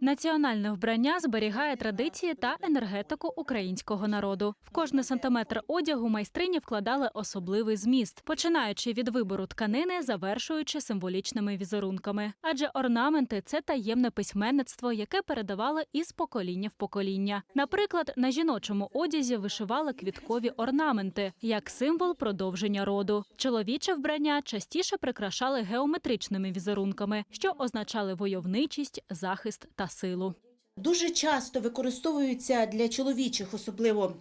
Національне вбрання зберігає традиції та енергетику українського народу. В кожний сантиметр одягу майстрині вкладали особливий зміст, починаючи від вибору тканини, завершуючи символічними візерунками. Адже орнаменти це таємне письменництво, яке передавали із покоління в покоління. Наприклад, на жіночому одязі вишивали квіткові орнаменти як символ продовження роду. Чоловіче вбрання частіше прикрашали геометричними візерунками, що означали войовничість, захист та силу. Дуже часто використовуються для чоловічих, особливо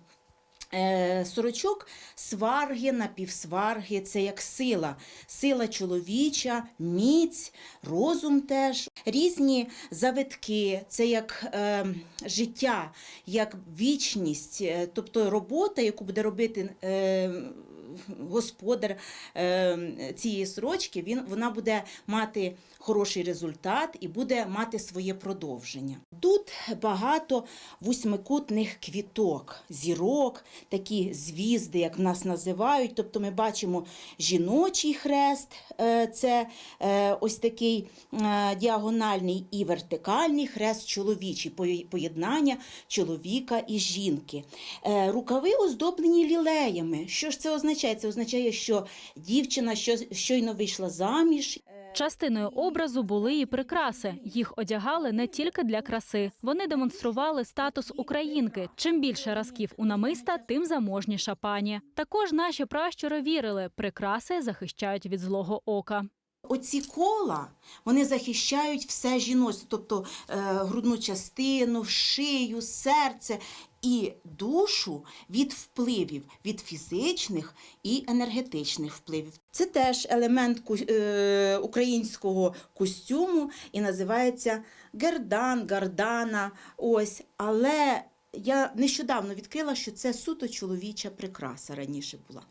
сорочок, сварги, напівсварги. Це як сила. Сила чоловіча, міць, розум теж. Різні завитки, це як е, життя, як вічність, е, тобто робота, яку буде робити. Е, Господар е, цієї сорочки, він, вона буде мати хороший результат і буде мати своє продовження. Тут багато восьмикутних квіток, зірок, такі звізди, як в нас називають. Тобто ми бачимо жіночий хрест, е, це е, ось такий е, діагональний і вертикальний хрест чоловічий, поєднання чоловіка і жінки. Рукави оздоблені лілеями. Що ж це означає? Це означає, що дівчина щойно вийшла заміж. Частиною образу були і прикраси. Їх одягали не тільки для краси. Вони демонстрували статус українки. Чим більше разків у намиста, тим заможніша пані. Також наші пращури вірили, прикраси захищають від злого ока. Оці кола вони захищають все жіноцтво, тобто е, грудну частину, шию, серце і душу від впливів, від фізичних і енергетичних впливів. Це теж елемент е, українського костюму і називається гердан, гардана. Ось, але я нещодавно відкрила, що це суто чоловіча прикраса раніше була.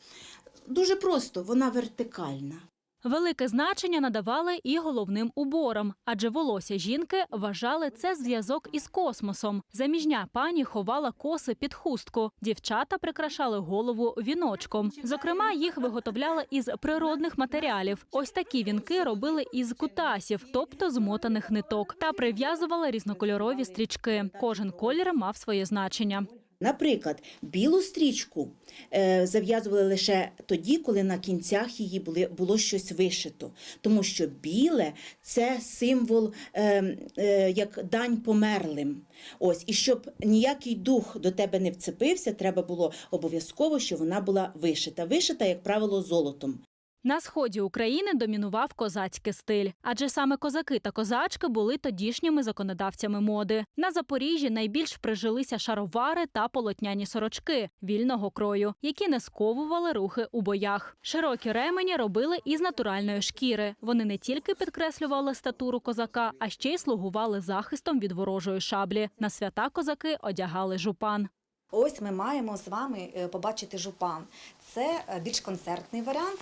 Дуже просто, вона вертикальна. Велике значення надавали і головним уборам, адже волосся жінки вважали це зв'язок із космосом. Заміжня пані ховала коси під хустку. Дівчата прикрашали голову віночком. Зокрема, їх виготовляли із природних матеріалів. Ось такі вінки робили із кутасів, тобто змотаних ниток, та прив'язували різнокольорові стрічки. Кожен колір мав своє значення. Наприклад, білу стрічку е, зав'язували лише тоді, коли на кінцях її було щось вишито. Тому що біле це символ е, е, як дань померлим. Ось, і щоб ніякий дух до тебе не вцепився, треба було обов'язково, щоб вона була вишита. Вишита, як правило, золотом. На сході України домінував козацький стиль, адже саме козаки та козачки були тодішніми законодавцями моди. На Запоріжжі найбільш прижилися шаровари та полотняні сорочки вільного крою, які не сковували рухи у боях. Широкі ремені робили із натуральної шкіри. Вони не тільки підкреслювали статуру козака, а ще й слугували захистом від ворожої шаблі. На свята козаки одягали жупан. Ось ми маємо з вами е, побачити жупан. Це е, більш концертний варіант,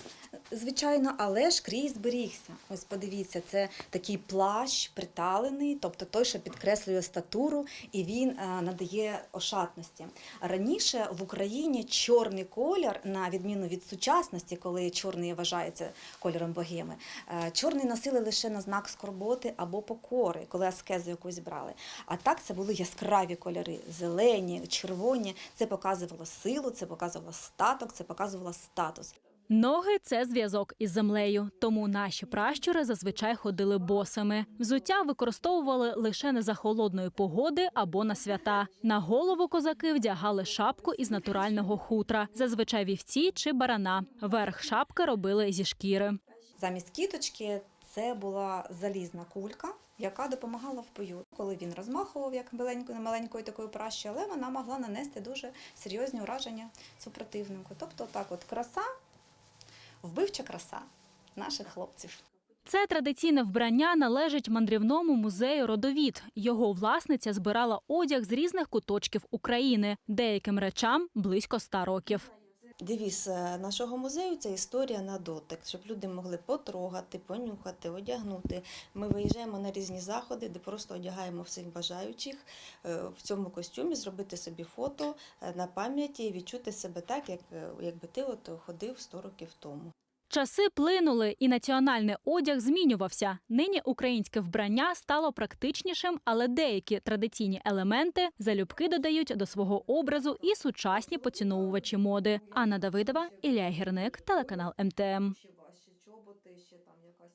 звичайно, але ж крізь зберігся. Ось подивіться, це такий плащ приталений, тобто той, що підкреслює статуру, і він е, надає ошатності. Раніше в Україні чорний колір, на відміну від сучасності, коли чорний вважається кольором богеми, е, чорний носили лише на знак скорботи або покори, коли аскезу якусь брали. А так це були яскраві кольори, зелені, червоні. Це показувало силу, це показувало статок, це показувало статус. Ноги це зв'язок із землею, тому наші пращури зазвичай ходили босими. Взуття використовували лише не за холодної погоди або на свята. На голову козаки вдягали шапку із натурального хутра, зазвичай вівці чи барана. Верх шапки робили зі шкіри. Замість кіточки це була залізна кулька, яка допомагала в бою. Коли він розмахував як маленькою маленькою такою пращою, але вона могла нанести дуже серйозні ураження супротивнику. Тобто, так, от краса, вбивча краса наших хлопців. Це традиційне вбрання належить мандрівному музею Родовід. Його власниця збирала одяг з різних куточків України. Деяким речам близько ста років. Девіз е, нашого музею це історія на дотик, щоб люди могли потрогати, понюхати, одягнути. Ми виїжджаємо на різні заходи, де просто одягаємо всіх бажаючих е, в цьому костюмі, зробити собі фото е, на пам'яті і відчути себе так, як, якби ти от ходив 100 років тому. Часи плинули, і національний одяг змінювався. Нині українське вбрання стало практичнішим, але деякі традиційні елементи залюбки додають до свого образу і сучасні поціновувачі моди. Анна Давидова, Ілля Гірник, телеканал МТМ.